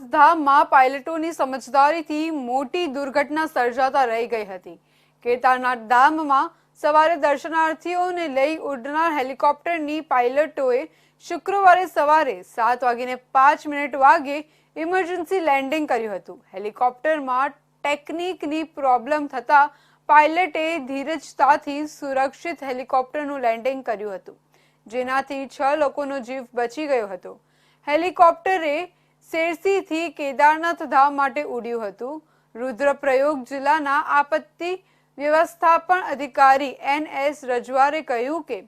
ધામમાં પાયલટોની સમજદારીથી મોટી દુર્ઘટના સર્જાતા રહી ગઈ હતી. કેદારનાથ ધામમાં સવારે દર્શનાર્થીઓને લઈ ઉડનાર હેલિકોપ્ટરની પાયલટોએ શુક્રવારે સવારે સાત વાગીને પાંચ મિનિટ વાગે ઇમરજન્સી લેન્ડિંગ કર્યું હતું. હેલિકોપ્ટરમાં ટેકનિકની પ્રોબ્લેમ થતા પાયલટે ધીરજતાથી સુરક્ષિત હેલિકોપ્ટરનું લેન્ડિંગ કર્યું હતું. જેનાથી છ લોકોનો જીવ બચી ગયો હતો. હેલિકોપ્ટરે શેરસીથી કેદારનાથ ધામ માટે ઉડ્યું હતું. રુદ્રપ્રયોગ જિલ્લાના આપત્તિ વ્યવસ્થાપન અધિકારી એન એસ રજવારે કહ્યું કે,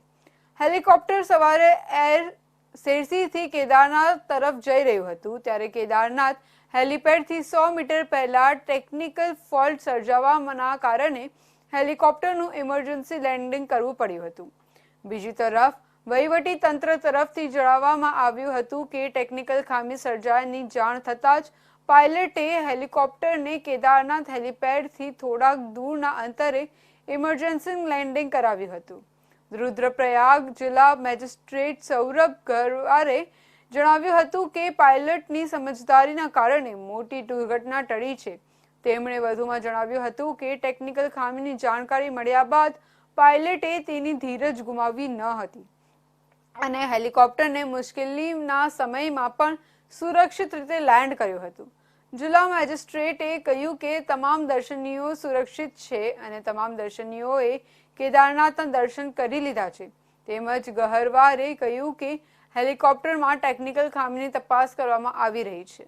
હેલિકોપ્ટર સવારે એર શેરસીથી કેદારનાથ તરફ જઈ રહ્યું હતું. ત્યારે કેદારનાથ હેલિપેડથી સો મીટર પહેલા ટેકનિકલ ફોલ્ટ સર્જાવાના કારણે હેલિકોપ્ટરનું ઇમરજન્સી લેન્ડિંગ કરવું પડ્યું હતું. બીજી તરફ વહીવટી તંત્ર તરફથી જણાવવામાં આવ્યું હતું કે ટેકનિકલ ખામી સર્જાયાની જાણ થતાં જ પાયલટે હેલિકોપ્ટરને કેદારનાથ હેલિપેડથી થોડાક દૂરના અંતરે ઇમરજન્સી લેન્ડિંગ કરાવ્યું હતું. રુદ્રપ્રયાગ જિલ્લા મેજિસ્ટ્રેટ સૌરભ ગરવારે જણાવ્યું હતું કે પાયલટની સમજદારીના કારણે મોટી દુર્ઘટના ટળી છે. તેમણે વધુમાં જણાવ્યું હતું કે ટેકનિકલ ખામીની જાણકારી મળ્યા બાદ પાયલટે તેની ધીરજ ગુમાવી ન હતી. અને હેલિકોપ્ટરને મુશ્કેલીના સમયમાં પણ સુરક્ષિત રીતે લેન્ડ કર્યું હતું. જિલ્લા મેજિસ્ટ્રેટે કહ્યું કે તમામ દર્શનીયો સુરક્ષિત છે અને તમામ દર્શનીયોએ કેદારનાથના દર્શન કરી લીધા છે. તેમજ ગહરવારે કહ્યું કે હેલિકોપ્ટરમાં ટેકનિકલ ખામીની તપાસ કરવામાં આવી રહી છે.